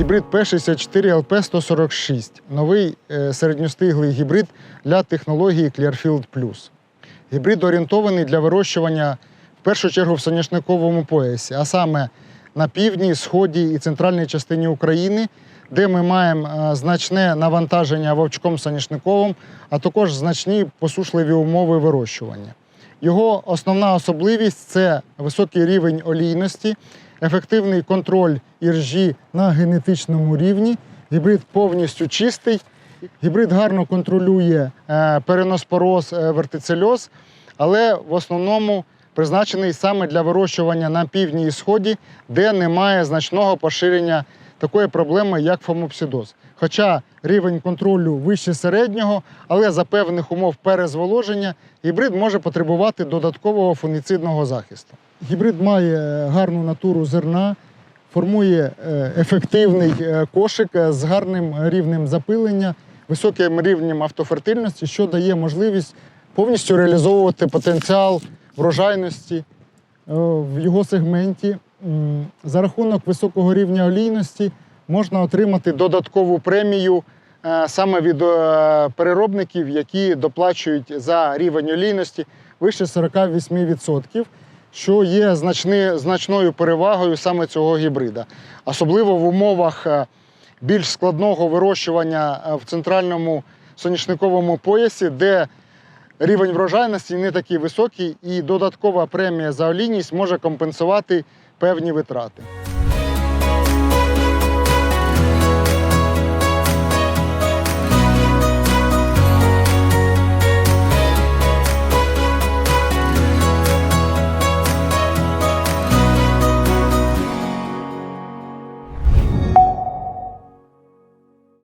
Гібрид P64 LP146 новий е, середньостиглий гібрид для технології Clearfield Plus. Гібрид орієнтований для вирощування в першу чергу в соняшниковому поясі, а саме на півдні, сході і центральній частині України, де ми маємо е, значне навантаження вовчком соняшниковим, а також значні посушливі умови вирощування. Його основна особливість це високий рівень олійності, ефективний контроль іржі на генетичному рівні. Гібрид повністю чистий. Гібрид гарно контролює е, переноспороз, е, вертицельоз, але в основному призначений саме для вирощування на півдні і сході, де немає значного поширення такої проблеми, як фомопсидоз. Хоча рівень контролю вище середнього, але за певних умов перезволоження гібрид може потребувати додаткового фунгіцидного захисту. Гібрид має е, гарну натуру зерна, формує е, ефективний е, кошик з гарним рівнем запилення, високим рівнем автофертильності, що дає можливість повністю реалізовувати потенціал врожайності в його сегменті. За рахунок високого рівня олійності можна отримати додаткову премію е, саме від е, переробників, які доплачують за рівень олійності вище 48%, що є значни, значною перевагою саме цього гібрида. Особливо в умовах е, більш складного вирощування в центральному соняшниковому поясі, де рівень врожайності не такий високий, і додаткова премія за олійність може компенсувати певні витрати.